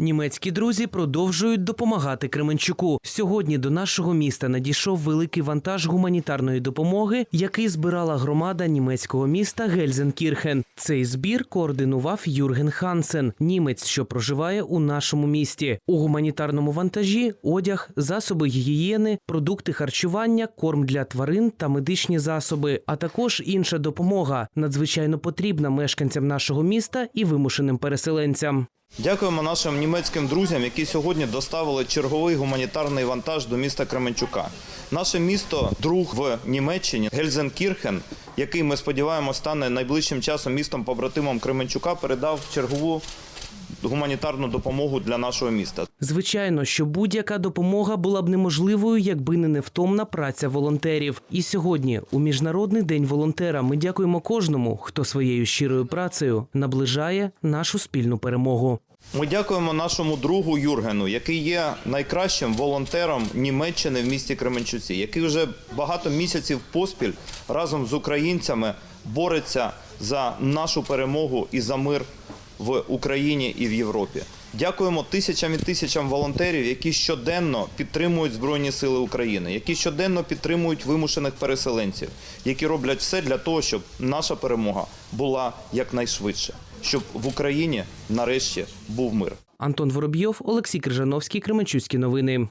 Німецькі друзі продовжують допомагати Кременчуку. Сьогодні до нашого міста надійшов великий вантаж гуманітарної допомоги, який збирала громада німецького міста Гельзенкірхен. Цей збір координував Юрген Хансен, німець, що проживає у нашому місті. У гуманітарному вантажі одяг, засоби гігієни, продукти харчування, корм для тварин та медичні засоби, а також інша допомога, надзвичайно потрібна мешканцям нашого міста і вимушеним переселенцям. Дякуємо нашим німецьким друзям, які сьогодні доставили черговий гуманітарний вантаж до міста Кременчука. Наше місто, друг в Німеччині, Гельзенкірхен, який ми сподіваємося стане найближчим часом містом побратимом Кременчука, передав чергову гуманітарну допомогу для нашого міста. Звичайно, що будь-яка допомога була б неможливою, якби не невтомна праця волонтерів. І сьогодні, у міжнародний день волонтера, ми дякуємо кожному, хто своєю щирою працею наближає нашу спільну перемогу. Ми дякуємо нашому другу Юргену, який є найкращим волонтером Німеччини в місті Кременчуці, який вже багато місяців поспіль разом з українцями бореться за нашу перемогу і за мир в Україні і в Європі. Дякуємо тисячам і тисячам волонтерів, які щоденно підтримують Збройні Сили України, які щоденно підтримують вимушених переселенців, які роблять все для того, щоб наша перемога була якнайшвидше, щоб в Україні нарешті був мир. Антон Воробйов, Олексій Крижановський, Кременчуцькі новини.